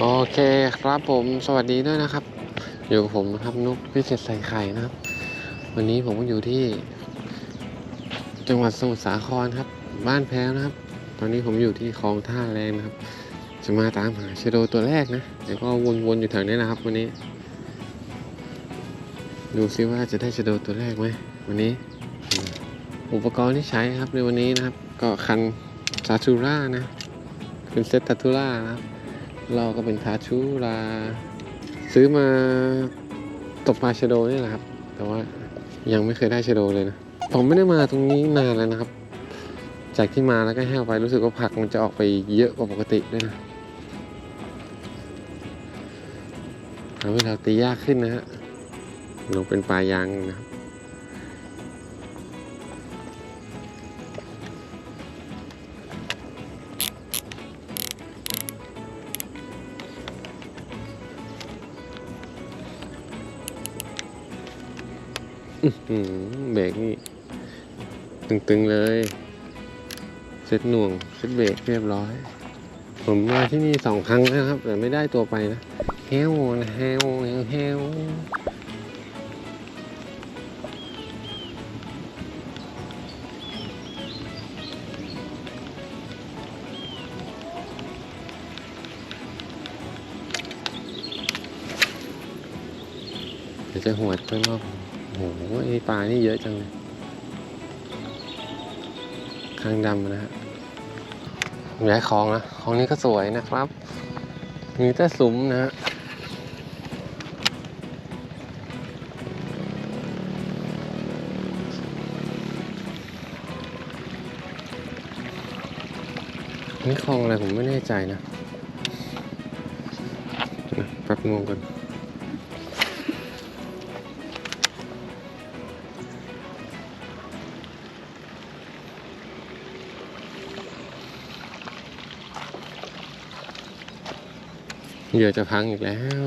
โอเคครับผมสวัสดีด้วยนะครับ อยู่กับผมนะครับนุกพิเศษใส่ไข่นะครับ วันนี้ผมก็อยู่ที่ จังหวัดสมุทรสาครครับ บ้านแพ้วนะครับ ตอนนี้ผมอยู่ที่คลองท่าแรงนะครับ จะมาตามหาเชโดตัวแรกนะเดี๋ยวก็วนๆอยู่แถวนี้นะครับ วันนี้ ดูซิว่าจะได้เชโดตัวแรกไหมวันนี้ อุปกรณ์ที่ใช้ครับในวันนี้นะครับ ก็คันซาทูร่านะเป็นเซตตาทูร่านะครับ เราก็เป็นทาชูราซื้อมาตกปลาชโดนี่แหละครับ แต่ว่ายังไม่เคยได้ชโดเลยนะ ผมไม่ได้มาตรงนี้นานแล้วนะครับ จากที่มาแล้วก็แห้วไปรู้สึกว่าผักมันจะออกไปเยอะกว่าปกติด้วยนะทำให้เราตียากขึ้นนะฮะลงเป็นปลายางนะครับ เบรกนี่ ตึงๆเลย เซ็ตหน่วง เซ็ตเบรกเรียบร้อย ผมมาที่นี่สองครั้งแล้วนะครับ แต่ไม่ได้ตัวไปนะเฮวนะเฮวเฮวเฮวเดี๋ยวจะหวดข้างอก โอ้โหปลานี่เยอะจังเลยคางดำนะฮะย้ายคลองนะคลองนี้ก็สวยนะครับมีแต่สุมนะฮะนี่คลองอะไรผมไม่แน่ใจนะนะแป๊บงงกัน เหยื่อจะพังอีกแล้ว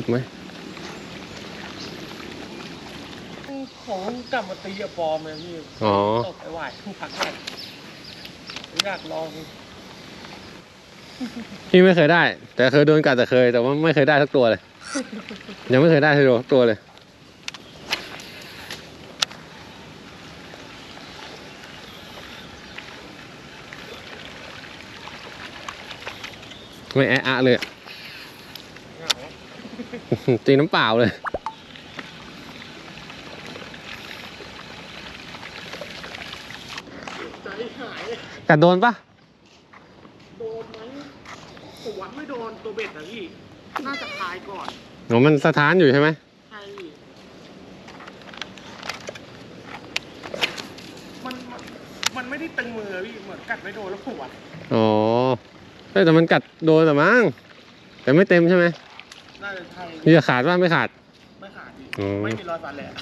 ตุบไหมของกลับมาตีอะปลอมเลยพี่อ๋อตกไปไหวทุกพักเลยอยากลองพี่ไม่เคยได้ แต่เคยโดนกัดแต่เคย แต่ว่าไม่เคยได้สักตัวเลย ยังไม่เคยได้สักตัวเลยไม่แอะอะเลยอะเหงา ตีน้ำเปล่าเลย ใจหายกัดโดนปะโดนไหมผมว่าไม่โดนตัวเบ็ดนะพี่ น่าจะคลายก่อนอ๋อมันสถานอยู่ใช่ไหมใช่พี่มันมันมันไม่ได้ตึงมือพี่ เหมือนกัดไม่โดนแล้วปวด อ๋อเอ้ยแต่มันกัดโดนแต่มั้งแต่ไม่เต็มใช่ไหม น่าจะใช่นี่จะขาดว่าไม่ขาด ไม่ขาดพี่อืม ไม่มีรอยฟันเลยอะ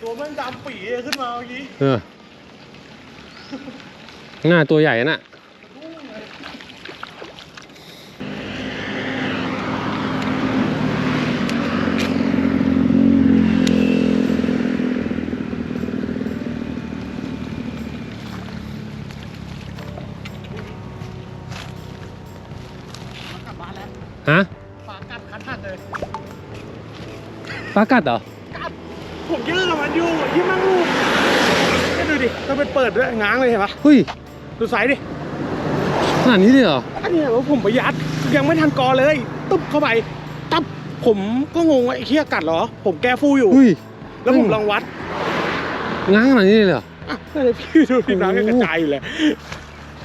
ตัวมันดำปีขึ้นมาเมื่อกี้เออหน้าตัวใหญ่น่ะ รุ่งเลย กลับบ้านแล้ว ฮะฝากัดคันหักเลยปลากัดเหรอ กัดผมยื้อกับมันอยู่ยื้อมันลูกก็ดูดิต้องเป็นเปิดด้วยง้างเลยเห็นปะเฮ้ยดูไซส์ดิขนาดนี้เลยเหรอ อันนี้ว่าผมไปยัดยังไม่ทันกอเลย ตุ๊บเข้าไปตับผมก็งงว่าไอ้เหี้ยกัดเหรอ ผมแก้ฟูอยู่ เฮ้ย แล้วผมลองวัดง้างขนาดนี้เลยเหรอ อะนั่นเลยพี่ดูดิน้ำยังกระจายอยู่เลย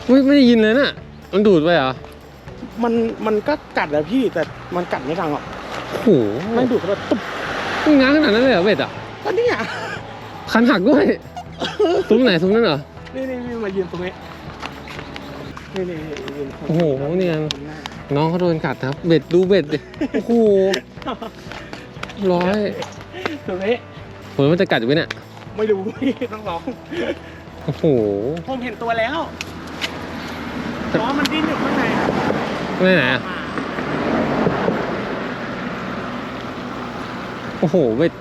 ไม่ไม่ได้ยินเลยน่ะ มันดูดไปเหรอ มันมันก็กัดแหละพี่แต่มันกัดไม่ดังหรอกโอ้โหไม่ดูดเข้าไปตุ๊บมึงง้างขนาดนั้นเลยเหรอเบ็ดอะก็เนี่ยคันหักด้วยซุ้มไหนซุ้มนั่นเหรอนี่นี่นี่มายืนตรงนี้นี่นี่นี่ยืนตรงโอ้โหเนี่ยตรงหาน้องเขาโดนกัดครับ เบ็ดดูเบ็ดดิโอ้โหร้อยตรงนี้ผลมันจะกัดอยู่ไหมเนี่ยไม่รู้พี่ต้องลองโอ้โหผมเห็นตัวแล้วแต่ว่ามันดิ้นอยู่ข้างในอะ ไม่ไหนอะโอ้โหเบ็ด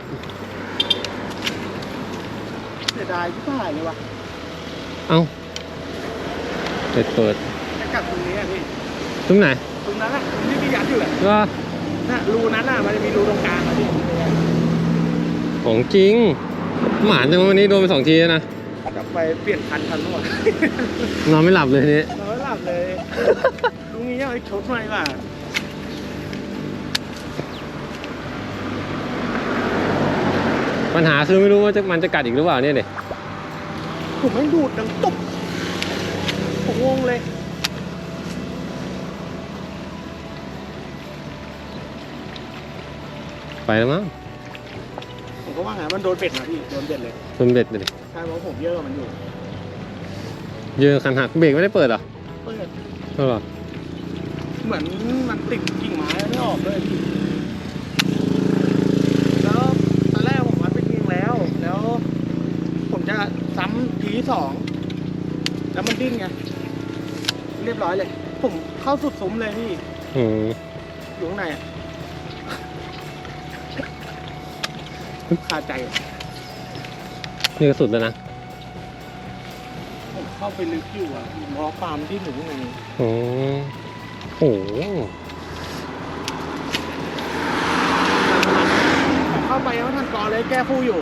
เสียดายที่ผ่ายเลยว่ะเอ้าเบ็ดเปิดจะกัดตรงนี้อะพี่ซุ้มไหน ตรงนั้นอะตรงที่พี่ยัดอยู่อะก็น่ะรูนั้นอะมันจะมีรูตรงกลางอะพี่ของจริง หมาจังวะวันนี้โดนไปสองทีแล้วนะกลับไปเปลี่ยนคันทันหมดนอนไม่หลับเลยทีนี้นอนไม่หลับเลย ลุงนี้ยังไอ้ชดหน่อยว่ะปัญหาคือไม่รู้ว่าจะมันจะกัดอีกหรือเปล่าเนี่ยเด็ผมไม่ดูดดังตุ๊บผมงงเลยไปแล้วมั้งผมก็ว่าไงมันโดนเบ็ดนะพี่โดนเบ็ดเลยชนเบ็ดเลยดิใช่เพราะผมเยอะกว่ามันอยู่ เยอะคันหักเบรกไม่ได้เปิดเหรอเปิดเออ เหรอเหมือนมันติดกิ่งไม้ไม่ออกเลยพี่แล้วตอนแรกผมวัดไปยิงแล้ว แล้ว ผมจะซ้ำทีที่สองแล้วมันดิ้นไงเรียบร้อยเลย ผมเข้าสุดซุ้มเลยพี่อืมอยู่ข้างในอะคาใจอะนี่ก็สุดแล้วนะผมเข้าไปลึกอยู่อะล้อปาล์มที่หนึ่งข้างในโอ้ โหผมเข้าไปยังไม่ทันกอเลยแก้ผู้อยู่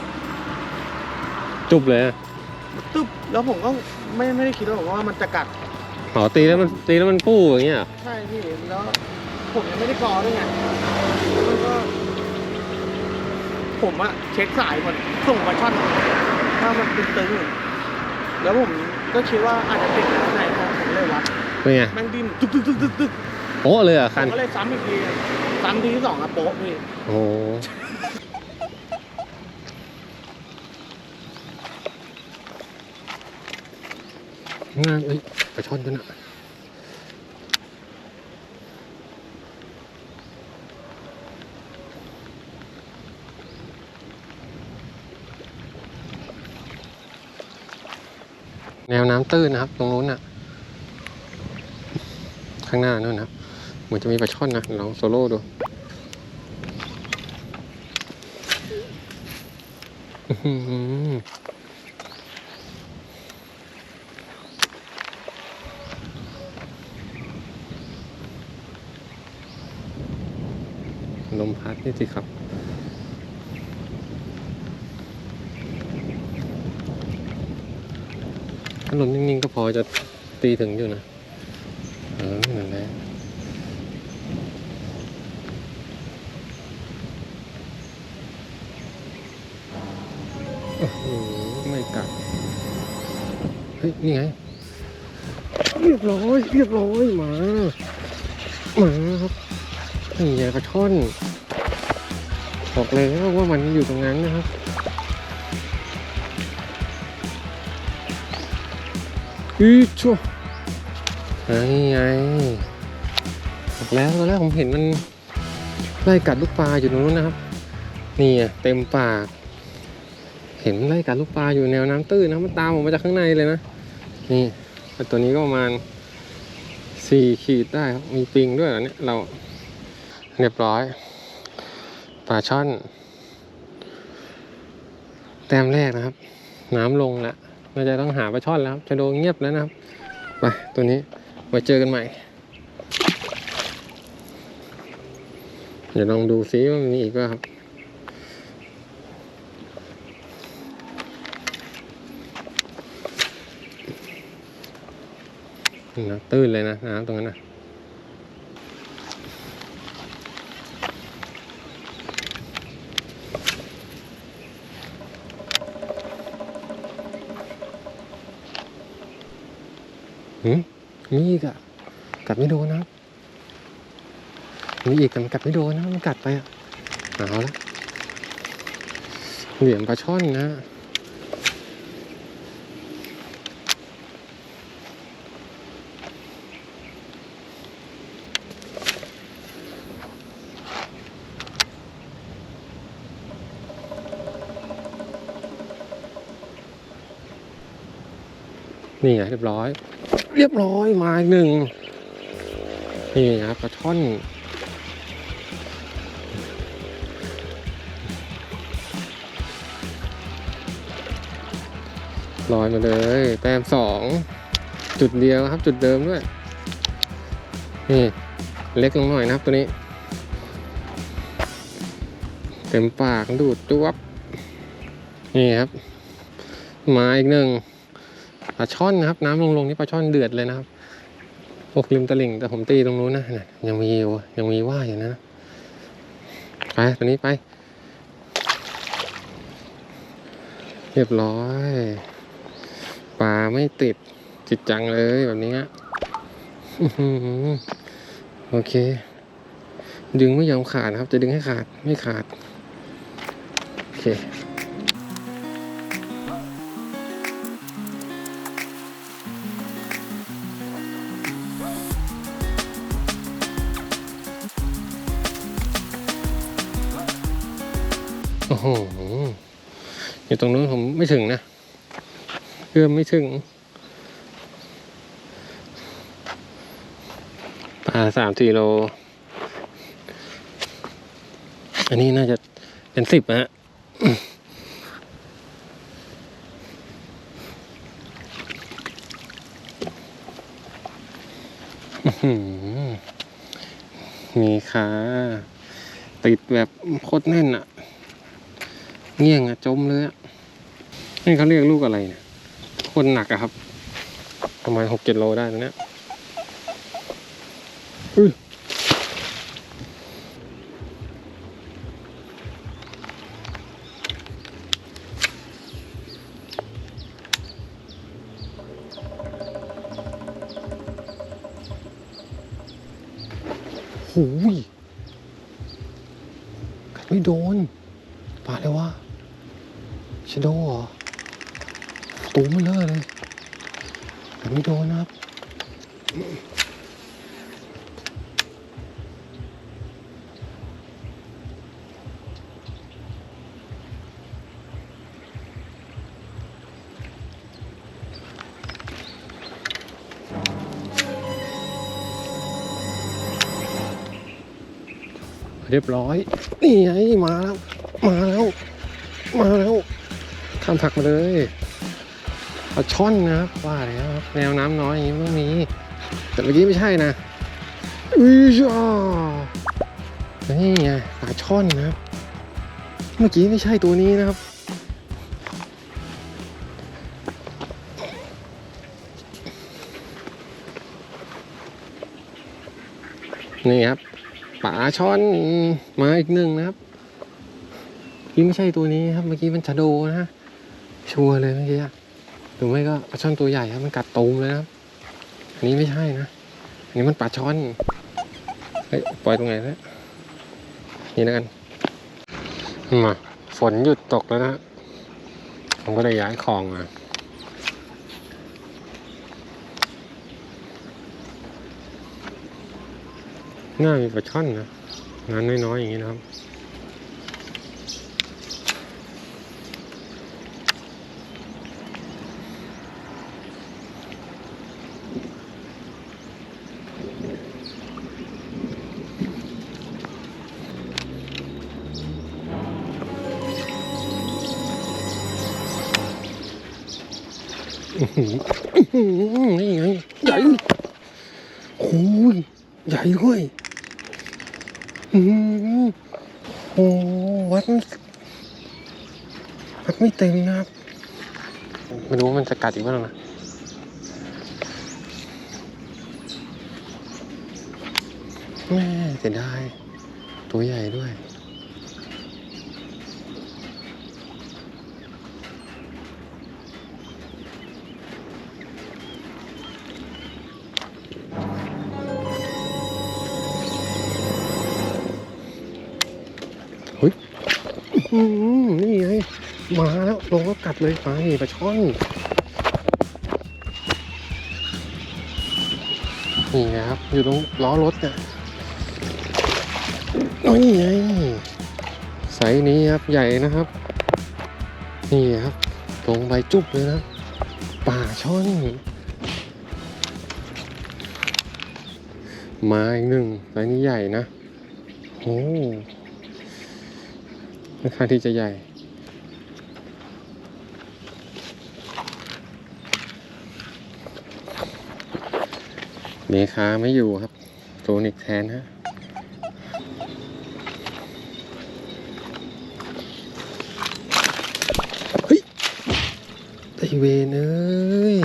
จุบเลยอะตึ๊บแล้วผมก็ไม่ไม่ได้คิดว่าผมว่ามันจะกัด อ๋อตีแล้วมันตีแล้วมันปู้อย่างเงี้ยเหรอใช่พี่แล้วผมยังไม่ได้กอด้วยไงแล้วก็ ผมอะเช็คสายก่อนส่งมาช่อนถ้ามันตึงๆแล้วผมก็คิดว่าอาจจะติดอยู่ข้างใน เป็นไงแม่งดิ้นตึกตึกตึกตึกตึกโป๊ะเลยเหรอะผคันมก็เลยซ้ำอีกทีซ้ำทีที่สองอะโป๊ะพี่โอ้โหงานเอ้ยปลาช่อนกันนะแนวน้ำตื้นนะครับ ตรงนู้นน่ะข้างหน้านู่นนะเหมือนจะมีปลาช่อนนะลองโซโล่ดูลมพัดนี่สิครับถ้าลมนิ่งๆก็พอจะตีถึงอยู่นะ นี่ไงเรียบร้อยเรียบร้อยหมาหมาครับนี่ไงปลาช่อนบอกเลยว่ามันอยู่ตรงนั้นนะครับอีชั่วนี่ไงบอกแล้วตอนแรกผมเห็นมันไล่กัดลูกปลาอยู่ตรงนู้นนะครับนี่อะเต็มปาก เห็นมันไล่กัดลูกปลาอยู่แนวน้ำตื้นนะมันตามออกมาจากข้างในเลยนะ นี่ตัวนี้ก็ประมาณสี่ขีดได้มีปิงด้วยเหรอเนี่ยเราเรียบร้อยปลาช่อน แต้มแรกนะครับ น้ำลงแล้วเราจะต้องหาปลาช่อนแล้วครับจะโดนเงียบแล้วนะครับไปตัวนี้ไว้เจอกันใหม่ เดี๋ยวลองดูซิว่ามันมีอีกว่าครับ ตื้นเลยนะน้ำตรงนั้นนะหืมมีอีกอะกัดไม่โดนนะมีอีกแต่มันกัดไม่โดนนะมันกัดไปอะเอาละเหลี่ยมปลาช่อนนะ นี่ไงเรียบร้อย เรียบร้อยมาอีกหนึ่งนี่ครับปลาช่อนลอยมาเลย แต้มสองจุดเดียวครับ จุดเดิมด้วย นี่ เล็กลงหน่อยนะครับตัวนี้ เต็มปากดูดจวบนี่ครับ มาอีกหนึ่ง ปลาช่อนนะครับ น้ำลงลงๆนี่ปลาช่อนเดือดเลยนะครับพวกริมตลิ่งแต่ผมตีตรงนู้นนะยังมีอยู่ยังมีว่าอยู่นะไปตัวนี้ไป เรียบร้อยปลาไม่ติดจิตจังเลยแบบนี้โอเค ดึงไม่ยอมขาดนะครับ จะดึงให้ขาดไม่ขาด โอเค โอ้โหอยู่ตรงนู้นผมไม่ถึงนะเอื้อมไม่ถึงปลาสามสี่โล อันนี้น่าจะเป็นสิบนะฮะมีขาติดแบบโคตรแน่นอะ เงี้ยงอะจมเลยอะนี่เขาเรียกลูกอะไรเนี่ยคนหนักอะครับ ประมาณหกเจ็ดโลได้นะเนี่ยอุ้ยหูยกัดไม่โดนปาเลยวะ ชโดเหรอตูมเลอะเลยแต่ไม่โดนนะครับเรียบร้อย นี่ไงมาแล้ว มาแล้ว มาแล้ว ข้ามผักมาเลยปลาช่อนนะครับว่าแล้วครับแนวน้ำน้อยอย่างนี้มันต้องมีแต่เมื่อกี้ไม่ใช่นะอุ้ยจ้านี่ไงปลาช่อนนะครับ เมื่อกี้ไม่ใช่ตัวนี้นะครับนี่ครับปลาช่อนมาอีกหนึ่งนะครับนี่ไม่ใช่ตัวนี้ครับ เมื่อกี้มันชะโดนะ ชัวร์เลยเมื่อกี้หรือไม่ก็ปลาช่อนตัวใหญ่ครับมันกัดตูมเลยนะอันนี้ไม่ใช่นะอันนี้มันปลาช่อนเฮ้ยปล่อยตรงไหนแล้วนี่แล้วกันมาฝนหยุดตกแล้วนะผมก็เลยย้ายของมาน่ามีปลาช่อนนะงานน้อยๆอย่างนี้นะครับ ใหญ่โอ้ยใหญ่ด้วยอือโอ้วัดไม่วัดไม่เต็มนะครับไม่รู้ว่ามันจะกัดอีกบ้างนะแม่เสียดายตัวใหญ่ด้วย หือนี่ไงมาแล้วลงก็กัดเลยไปปลาช่อนนี่ไงครับ อยู่ตรงล้อรถเนี่ยนี่ไงไซส์นี้ครับใหญ่นะครับ นี่ครับลงไปจุ๊บเลยนะป่าช่อนมาอีกหนึ่งไซส์นี้ใหญ่นะโอ้ ค่อนข้างที่จะใหญ่ เมคาไม่อยู่ครับโทนิกแทนฮะเฮ้ยไอเวนเอ้ย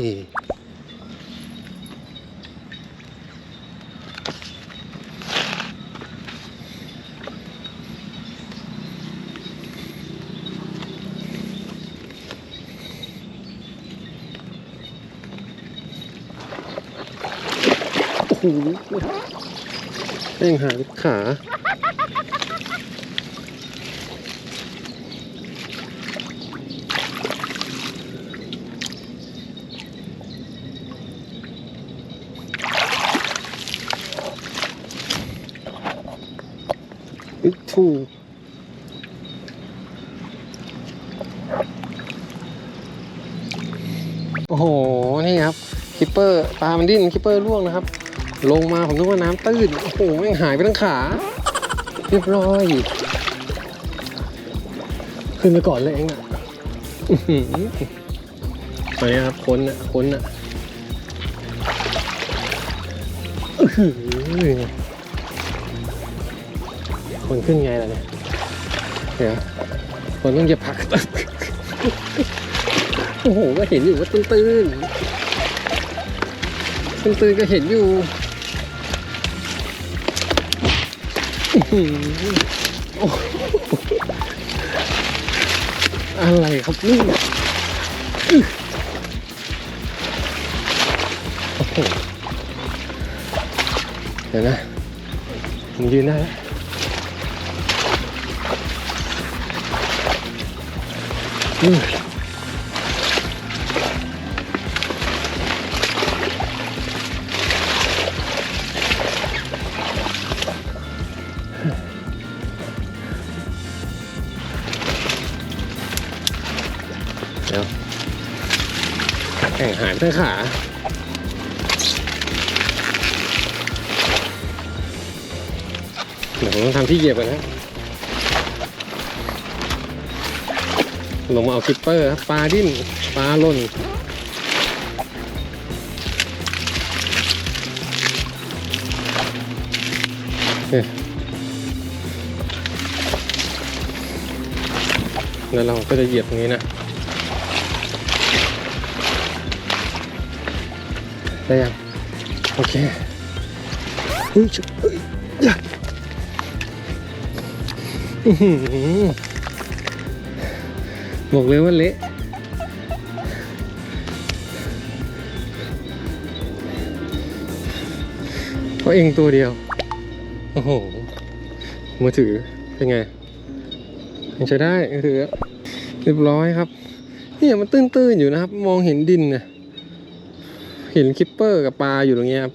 โอ้โหแม่งหาลูกขาอึดถูโอ้โห นี่ครับ คิปเปอร์ ปลามันดิ้น คิปเปอร์ร่วงนะครับ ลงมาผมนึกว่าน้ำตื้น โอ้โหแม่งหายไปทั้งขา เรียบร้อย ขึ้นไปก่อนเลยเองอะอื้อหือไปครับคนอะคนอะอื้อหือคนขึ้นไงล่ะเนี่ยเดี๋ยวคนต้องเหยียบผักโอ้โห ก็เห็นอยู่ว่าตื้นตื้นตื้นก็เห็นอยู่ อะไรครับนี่โอ้โหเดี๋ยวนะผมยืนได้แล้วอืม แข่งหายไปทั้งขา เดี๋ยวผมต้องทำที่เหยียบกันนะลงมาเอาคิปเปอร์ครับปลาดิ้นปลาล่นเนี่ยแล้วเราก็จะเหยียบตรงนี้นะ ได้ยังโอเคเฮ้ยชุบเฮ้ยย่าอื้อหือบอกเลยว่าเละเพราะเองตัวเดียว โอ้โห มือถือ เป็นไงยังใช้ได้มือถือเรียบร้อยครับ เนี่ยมันตื้นๆอยู่นะครับ มองเห็นดินนะ เห็นคิปเปอร์กับปลาอยู่ตรงเนี้ยครับ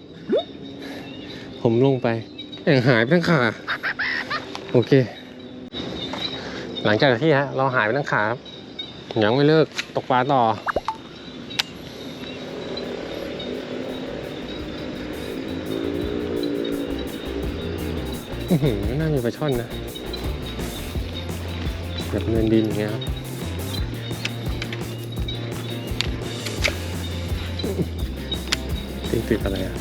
ผมลงไปแองหายไปทั้งขา โอเค หลังจากที่ฮะเราหายไปทั้งขาครับยังไม่เลิกตกปลาต่ออือหือน่ามีปลาช่อนนะแบบเนินดินอย่างเงี้ยครับ ติดติดอะไรอะ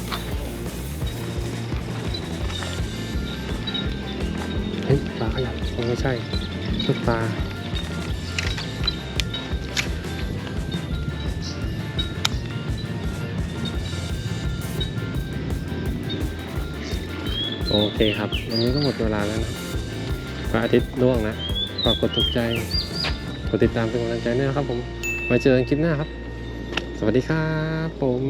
เฮ้ยปลาขยับอ๋อไม่ใช่ลูกปลาโอเคครับ วันนี้ก็หมดเวลาแล้วนะพระอาทิตย์ร่วงนะฝากกดถูกใจ กดติดตามเป็นกำลังใจด้วยนะครับผม มาเจอกันคลิปหน้าครับ สวัสดีครับผม